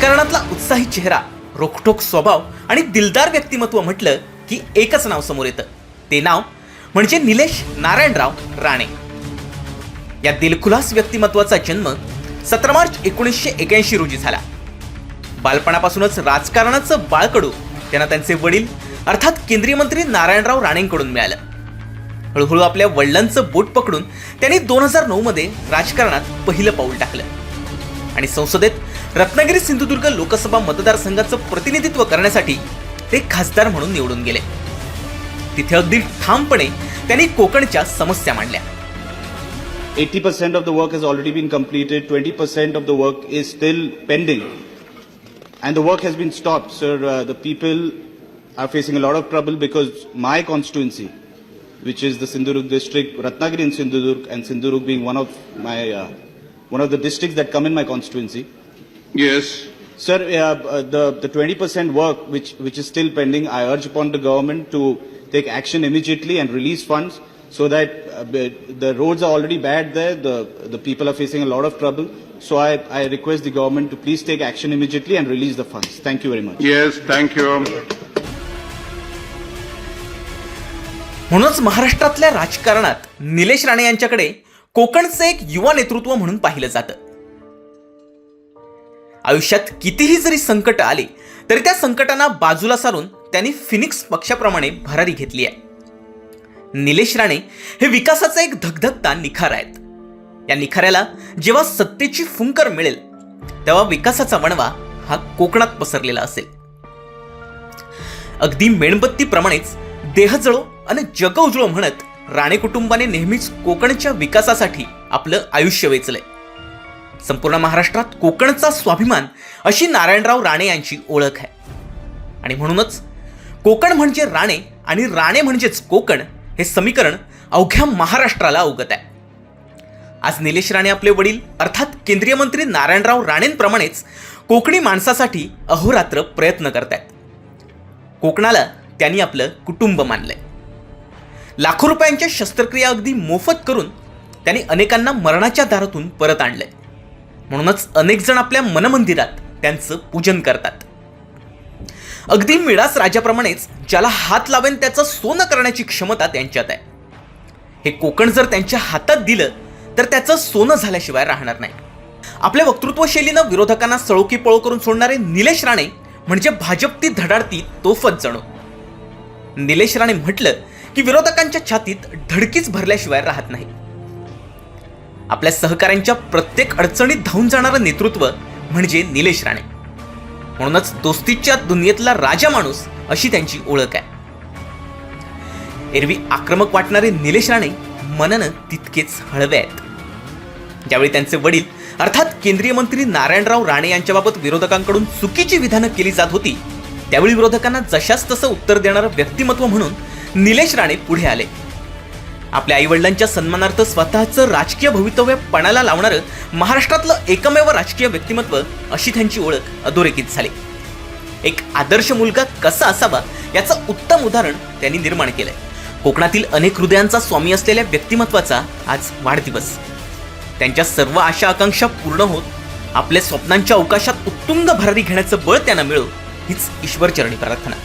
राजकारणातला उत्साही चेहरा रोखठोक स्वभाव आणि दिलदार व्यक्तिमत्व म्हटलं की एकच नाव समोर येतं. ते नाव म्हणजे निलेश नारायणराव राणे. या दिलखुलास व्यक्तिमत्वाचा जन्म सतरा मार्च एकोणीसशे एक्याऐंशी रोजी झाला. बालपणापासूनच राजकारणाचं बाळकडू त्यांना त्यांचे वडील अर्थात केंद्रीय मंत्री नारायणराव राणेंकडून मिळालं. हळूहळू आपल्या वडिलांचं बोट पकडून त्यांनी दोन हजार नऊ मध्ये राजकारणात पहिलं पाऊल टाकलं. आणि संसदेत रत्नागिरी सिंधुदुर्ग लोकसभा मतदारसंघाचं प्रतिनिधित्व करण्यासाठी ते खासदार म्हणून निवडून गेले तिथे अगदी ठामपणे त्यांनी कोकणच्या समस्या मांडल्या 80% of the work has already been completed, 20% of the work is still pending. And the work has been stopped, sir. Uh, the people are facing a lot of trouble because my constituency, which is the Sindhurug district, Ratnagiri and Sindhudurg, and Sindhurug being one of my uh, one of the districts that come in my constituency. Yes. Sir, uh, uh, the the 20% work which which is still pending, I urge upon the government to take action immediately and release funds so that uh, the- the roads are already bad there. The the people are facing a lot of trouble. So I I request the government to please take action immediately and release the funds. Thank you very much. Yes, thank you. म्हणूनच महाराष्ट्रातल्या राजकारणात निलेश राणे यांच्याकडे कोकणचं एक युवा नेतृत्व म्हणून पाहिलं जातं आयुष्यात कितीही जरी संकट आले तरी त्या संकटांना बाजूला सारून त्यांनी फिनिक्स पक्षाप्रमाणे भरारी घेतली आहे. निलेश राणे हे विकासाचा एक धगधगता निखार आहेत. या निखाऱ्याला जेव्हा सत्तेची फुंकर मिळेल तेव्हा विकासाचा वणवा हा कोकणात पसरलेला असेल. अगदी मेणबत्तीप्रमाणेच देह जळो आणि जग उजळो म्हणत राणे कुटुंबाने नेहमीच कोकणच्या विकासासाठी आपलं आयुष्य वेचलंय. संपूर्ण महाराष्ट्रात कोकणचा स्वाभिमान अशी नारायणराव राणे यांची ओळख आहे. आणि म्हणूनच कोकण म्हणजे राणे आणि राणे म्हणजेच कोकण हे समीकरण अवघ्या महाराष्ट्राला अवगत आहे. आज निलेश राणे आपले वडील अर्थात केंद्रीय मंत्री नारायणराव राणेंप्रमाणेच कोकणी माणसासाठी अहोरात्र प्रयत्न करत आहेत कोकणाला त्यांनी आपलं कुटुंब मानलंय. लाखो रुपयांच्या शस्त्रक्रिया अगदी मोफत करून त्यांनी अनेकांना मरणाच्या दारातून परत आणलंय. म्हणूनच अनेक जण आपल्या मनमंदिरात त्यांचं पूजन करतात. अगदी मिळास राजाप्रमाणेच ज्याला हात लावेन त्याचं सोनं करण्याची क्षमता त्यांच्यात आहे. हे कोकण जर त्यांच्या हातात दिलं तर त्याचं सोनं झाल्याशिवाय राहणार नाही. आपल्या वक्तृत्व शैलीनं विरोधकांना सळोकी पळो करून सोडणारे निलेश राणे म्हणजे भाजपती धडाडती तोफत जणू. निलेश राणे म्हटलं की विरोधकांच्या छातीत धडकीच भरल्याशिवाय राहत नाही. आपल्या सहकाऱ्यांच्या प्रत्येक अडचणीत धावून जाणारं नेतृत्व म्हणजे निलेश राणे. म्हणूनच दोस्तीच्या दुनियेतला राजा माणूस अशी त्यांची ओळख आहे. एरवी आक्रमक वाटणारे निलेश राणे मनानं तितकेच हळवे आहेत. ज्यावेळी त्यांचे वडील अर्थात केंद्रीय मंत्री नारायणराव राणे यांच्याबाबत विरोधकांकडून चुकीची विधानं केली जात होती त्यावेळी विरोधकांना जशास तसं उत्तर देणारं व्यक्तिमत्व म्हणून निलेश राणे पुढे आले. आपल्या आईवडिलांच्या सन्मानार्थ स्वतःचं राजकीय भवितव्य पणाला लावणारं महाराष्ट्रातलं एकमेव राजकीय व्यक्तिमत्व अशी त्यांची ओळख अधोरेखित झाली. एक आदर्श मुलगा कसा असावा याचं उत्तम उदाहरण त्यांनी निर्माण केलंय. कोकणातील अनेक हृदयांचा स्वामी असलेल्या व्यक्तिमत्वाचा आज वाढदिवस. त्यांच्या सर्व आशा आकांक्षा पूर्ण होत आपल्या स्वप्नांच्या अवकाशात उत्तुंग भरारी घेण्याचं बळ त्यांना मिळो हीच ईश्वरचरणी प्रार्थना.